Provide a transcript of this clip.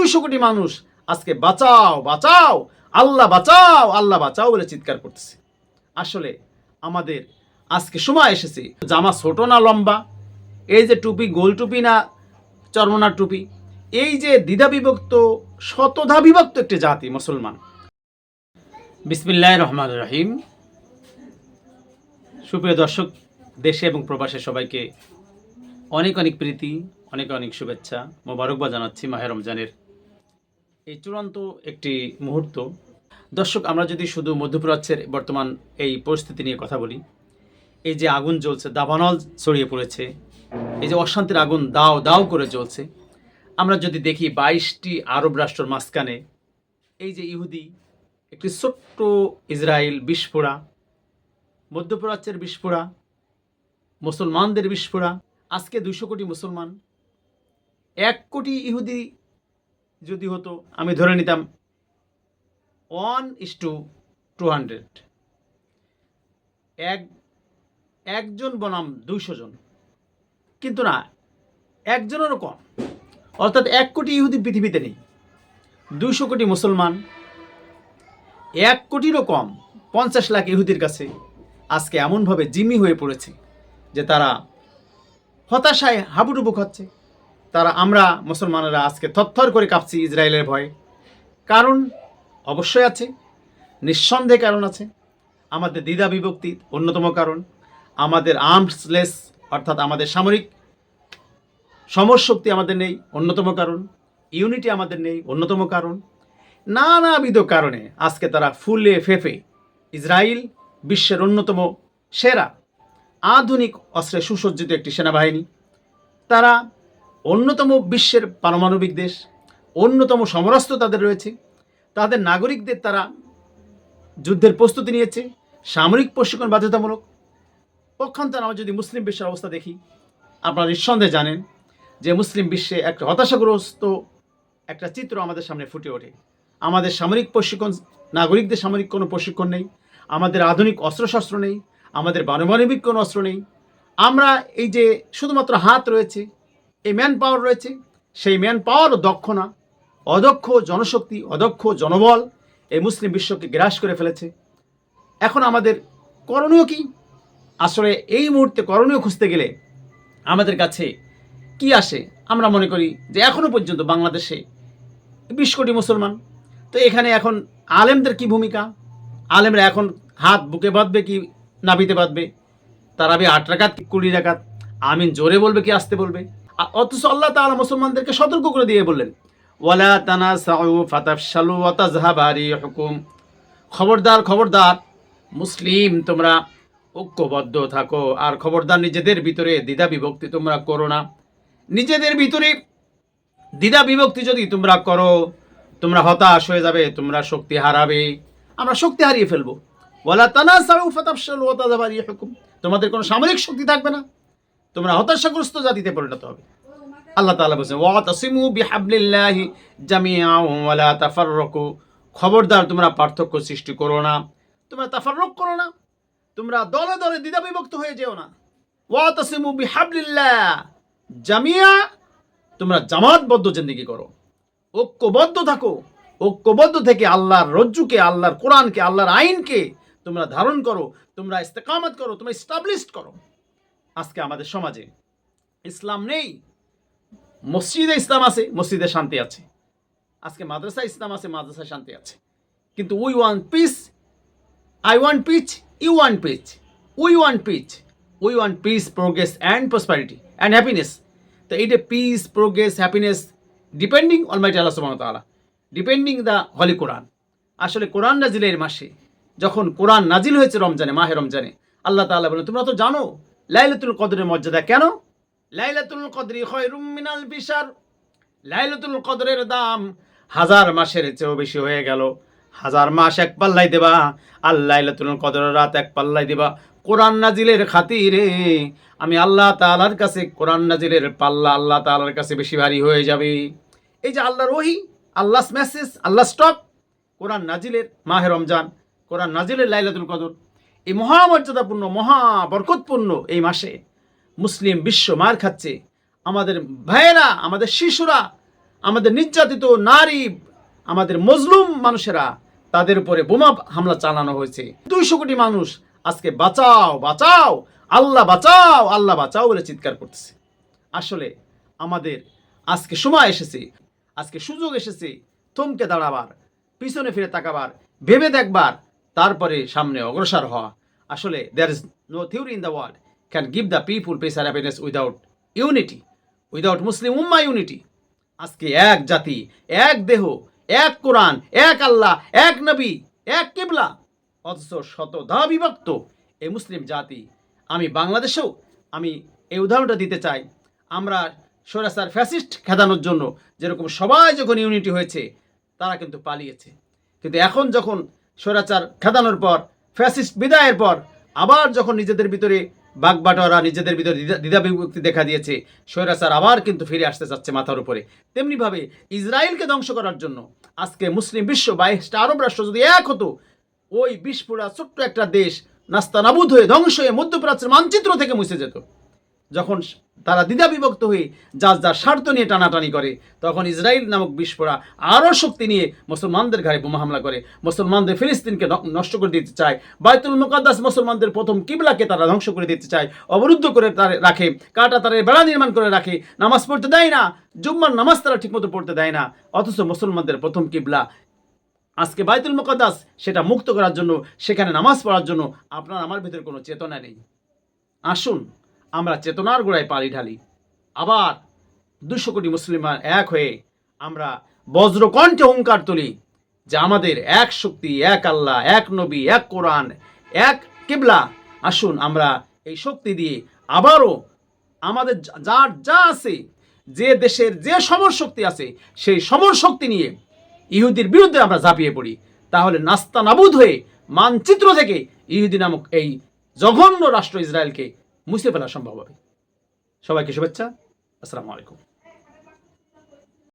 দুইশো কোটি মানুষ আজকে বাঁচাও বাঁচাও, আল্লাহ বাঁচাও আল্লাহ বাঁচাও বলে চিৎকার করতেছে। আসলে আমাদের আজকে সময় এসেছে। জামা ছোট না লম্বা? এই যে টুপি, গোল টুপি না চর্মনার টুপি? এই যে দ্বিধা বিভক্ত শতধা বিভক্ত একটি জাতি, মুসলমান। বিসমিল্লাহ রহমান রহিম। সুপ্রিয় দর্শক, দেশে এবং প্রবাসে সবাইকে অনেক অনেক প্রীতি, অনেক অনেক শুভেচ্ছা, মোবারকবাদ জানাচ্ছি মাহে রমজানের এই চূড়ান্ত একটি মুহূর্ত। দর্শক, আমরা যদি শুধু মধ্যপ্রাচ্যের বর্তমান এই পরিস্থিতি নিয়ে কথা বলি, এই যে আগুন জ্বলছে, দাবানল ছড়িয়ে পড়েছে, এই যে অশান্তির আগুন দাও দাও করে জ্বলছে, আমরা যদি দেখি বাইশটি আরব রাষ্ট্রের মাঝখানে, এই যে ইহুদি, একটি ছোট্ট ইসরায়েল বিস্ফোরা, মধ্যপ্রাচ্যের বিস্ফোরা, মুসলমানদের বিস্ফোরা, আজকে দুশো কোটি মুসলমান, এক কোটি ইহুদি যদি হতো, আমি ধরে নিতাম one is to two hundred এক, একজন বনাম দুইশো জন। কিন্তু না, একজনেরও কম। অর্থাৎ এক কোটি ইহুদি পৃথিবীতে নেই। দুইশো কোটি মুসলমান। এক কোটিরও কম, পঞ্চাশ লাখ ইহুদির কাছে। আজকে এমনভাবে জিমি হয়ে পড়েছে যে তারা হতাশায় হাবুডুবু খাচ্ছে। তারা আমরা মুসলমানেরা আজকে থরথর করে কাঁপছি ইসরায়েলের ভয়ে। কারণ অবশ্যই আছে, নিঃসন্দেহে কারণ আছে। আমাদের দ্বিধা বিভক্তি অন্যতম কারণ, আমাদের আর্মসলেস অর্থাৎ আমাদের সামরিক সমরশক্তি আমাদের নেই, অন্যতম কারণ। ইউনিটি আমাদের নেই, অন্যতম কারণ। নানাবিধ কারণে আজকে তারা ফুলে ফেফে ইসরায়েল বিশ্বের অন্যতম সেরা আধুনিক অস্ত্রে সুসজ্জিত একটি সেনাবাহিনী। তারা অন্যতম বিশ্বের পারমাণবিক দেশ, অন্যতম সমরাস্ত্র তাদের রয়েছে। তাদের নাগরিকদের তারা যুদ্ধের প্রস্তুতি নিয়েছে, সামরিক প্রশিক্ষণ বাধ্যতামূলক। পক্ষান্তর আমরা যদি মুসলিম বিশ্বের অবস্থা দেখি, আপনারা নিঃসন্দেহে জানেন যে মুসলিম বিশ্বে একটা হতাশাগ্রস্ত একটা চিত্র আমাদের সামনে ফুটে ওঠে। আমাদের সামরিক প্রশিক্ষণ, নাগরিকদের সামরিক কোনো প্রশিক্ষণ নেই, আমাদের আধুনিক অস্ত্রশস্ত্র নেই, আমাদের পারমাণবিক কোনো অস্ত্র নেই। আমরা এই যে শুধুমাত্র হাত রয়েছে এই ম্যান পাওয়ার রয়েছে, সেই ম্যান পাওয়ারও দক্ষ না, অদক্ষ জনশক্তি, অদক্ষ জনবল এই মুসলিম বিশ্বকে গ্রাস করে ফেলেছে। এখন আমাদের করণীয় কি? আসলে এই মুহূর্তে করণীয় খুঁজতে গেলে আমাদের কাছে কি আসে? আমরা মনে করি যে এখনও পর্যন্ত বাংলাদেশে বিশ কোটি মুসলমান। তো এখানে এখন আলেমদের কি ভূমিকা? আলেমরা এখন হাত বুকে বাঁধবে কি নাবিতে বাঁধবে? তারাবি আট রাকাত কি কুড়ি রাকাত? আমিন জোরে বলবে কি আসতে বলবে? অথচ আল্লাহ তাআলা মুসলমানদেরকে সতর্ক করে দিয়ে বললেন, ওয়ালা তানা সাউ ফাতাফশালু ওয়া তাযহাবা হুকুম খবরদার খবরদার, মুসলিম, তোমরা ঐক্যবদ্ধ থাকো। আর খবরদার, নিজেদের ভিতরে দ্বিধা বিভক্তি তোমরা করো না। নিজেদের ভিতরে দ্বিধা বিভক্তি যদি তোমরা করো, তোমরা হতাশ হয়ে যাবে, তোমরা শক্তি হারাবে। আমরা শক্তি হারিয়ে ফেলব। ওয়ালা তানাসাউ ফাতাফশালু ওয়া তাযহাবা হুকুম তোমাদের কোনো সামরিক শক্তি থাকবে না। তোমরা হতাশাগ্রস্ত জাতিতে পরিণত হবে। আল্লাহ তাআলা বলছেন ওয়া তাসিমু বিহাবলিল্লাহি জামিআ ওয়া লা খবরদার, তোমরা পার্থক্য সৃষ্টি করো না। তোমরা তাফাররক করো না। তোমরা দলে দলে দ্বিধা বিভক্ত হয়ে যেও না। ওয়া তাসিমু বিহাবলিল্লাহ জামিআ, তোমরা জামাতবদ্ধ জিন্দেগি করো। ঐক্যবদ্ধ থাকো। ঐক্যবদ্ধ থেকে আল্লাহর রজ্জুকে, আল্লাহর কোরআনকে, আল্লাহর আইনকে তোমরা ধারণ করো। তোমরা ইস্তেকামত করো। তোমরা স্টাবলিশড করো। আজকে আমাদের সমাজে ইসলাম নেই, মসজিদে ইসলাম আছে, মসজিদে শান্তি আছে। আজকে মাদ্রাসা ইসলাম আছে, মাদ্রাসায় শান্তি আছে। কিন্তু we want peace I want peace you want peace we want peace we want peace progress and prosperity and happiness তো এইটা peace progress happiness depending on my আল্লাহ সুবহানাহু ওয়া তাআলা ডিপেন্ডিং দ্য হলি কোরআন আসলে কোরআন নাজিলের মাসে যখন কোরআন নাজিল হয়েছে রমজানে, মাহে রমজানে, আল্লাহ তাআলা বলেন তোমরা তো জানো লাইলাতুল কদরের মর্যাদা কেন? লাইলাতুল কদরি খয়রুম মিনাল বিশার। লাইলাতুল কদরের দাম হাজার মাসের চেয়েও বেশি হয়ে গেল। হাজার মাস এক পাল্লাই দেবা, আর লাইলাতুল কদরের রাত এক পাল্লাই দেবা। কোরআন নাজিলের খাতিরে আমি আল্লাহ তাআলার কাছে, কোরআন নাজিলের পাল্লা আল্লাহ তাআলার কাছে বেশি ভারী হয়ে যাবে। এই যে আল্লাহর ওহি আল্লাহস মেসেজ আল্লাহ স্টক কোরআন নাজিলের মাহে রমজান, কোরআন নাজিলের লাইলাতুল কদর। এই মহামর্যাদাপূর্ণ মহা বরকতপূর্ণ এই মাসে মুসলিম বিশ্ব মার খাচ্ছে। আমাদের ভাইয়েরা, আমাদের শিশুরা, আমাদের নির্যাতিত নারী, আমাদের মজলুম মানুষেরা, তাদের উপরে বোমা হামলা চালানো হয়েছে। দুইশো কোটি মানুষ আজকে বাঁচাও বাঁচাও, আল্লাহ বাঁচাও আল্লাহ বাঁচাও বলে চিৎকার করতেছে। আসলে আমাদের আজকে সময় এসেছে, আজকে সুযোগ এসেছে, থমকে দাঁড়াবার, পিছনে ফিরে তাকাবার, ভেবে দেখবার তারপরে সামনে অগ্রসর হওয়া। আসলে there is no theory in the world can give the people peace or happiness without unity without Muslim Umma unity আজকে এক জাতি, এক দেহ, এক কোরআন, এক আল্লাহ, এক নবী, এক কেবলা, অথচ শতধা বিভক্ত এই মুসলিম জাতি। আমি বাংলাদেশেও আমি এই উদাহরণটা দিতে চাই। আমরা সরাসার ফ্যাসিস্ট খেদানোর জন্য যেরকম সবাই যখন ইউনিটি হয়েছে, তারা কিন্তু পালিয়েছে। কিন্তু এখন যখন স্বৈরাচার খেদানোর পর ফ্যাসিস্ট বিদায়ের পর, আবার যখন নিজেদের ভিতরে বাগবাটোয়ারা নিজেদের ভিতরে দ্বিধা বিভক্তি দেখা দিয়েছে, স্বৈরাচার আবার কিন্তু ফিরে আসতে চাচ্ছে মাথার উপরে। তেমনিভাবে ইসরায়েলকে ধ্বংস করার জন্য আজকে মুসলিম বিশ্ব বাইশটা আরব রাষ্ট্র যদি এক হতো, ওই বিস্ফোরা ছোট্ট একটা দেশ নাস্তানাবুদ হয়ে ধ্বংস হয়ে মধ্যপ্রাচ্যের মানচিত্র থেকে মুছে যেত। যখন তারা দ্বিধা বিভক্ত হয়ে যার যার স্বার্থ নিয়ে টানাটানি করে। তখন ইসরায়েল নামক বিস্ফোরা আরও শক্তি নিয়ে মুসলমানদের ঘাড়ে বোমা হামলা করে। মুসলমানদের ফিলিস্তিনকে নষ্ট করে দিতে চায়। বাইতুল মুকাদ্দাস মুসলমানদের প্রথম কিবলাকে তারা ধ্বংস করে দিতে চায়। অবরুদ্ধ করে তার রাখে। কাটা তারের বেড়া নির্মাণ করে রাখে। নামাজ পড়তে দেয় না। জুম্মার নামাজ তারা ঠিকমতো পড়তে দেয় না। অথচ মুসলমানদের প্রথম কিবলা। আজকে বাইতুল মুকাদ্দাস সেটা মুক্ত করার জন্য, সেখানে নামাজ পড়ার জন্য আপনার আমার ভিতরে কোনো চেতনা নেই। আসুন। আমরা চেতনার গোড়ায় পাড়ি ঢালি। আবার দুশো কোটি মুসলিমান এক হয়ে আমরা বজ্রকণ্ঠে হুঙ্কার তুলি, যে আমাদের এক শক্তি, এক আল্লাহ, এক নবী, এক কোরআন, এক কিবলা। আসুন আমরা এই শক্তি দিয়ে আবারও আমাদের যার যা আছে, যে দেশের যে সমর শক্তি আছে, সেই সমর শক্তি নিয়ে ইহুদির বিরুদ্ধে আমরা ঝাঁপিয়ে পড়ি। তাহলে নাস্তা নাবুদ হয়ে মানচিত্র থেকে ইহুদি নামক এই জঘন্য রাষ্ট্র ইসরায়েলকে মুছে ফেলা সম্ভব হবে। সবাইকে শুভেচ্ছা। আসসালামু আলাইকুম।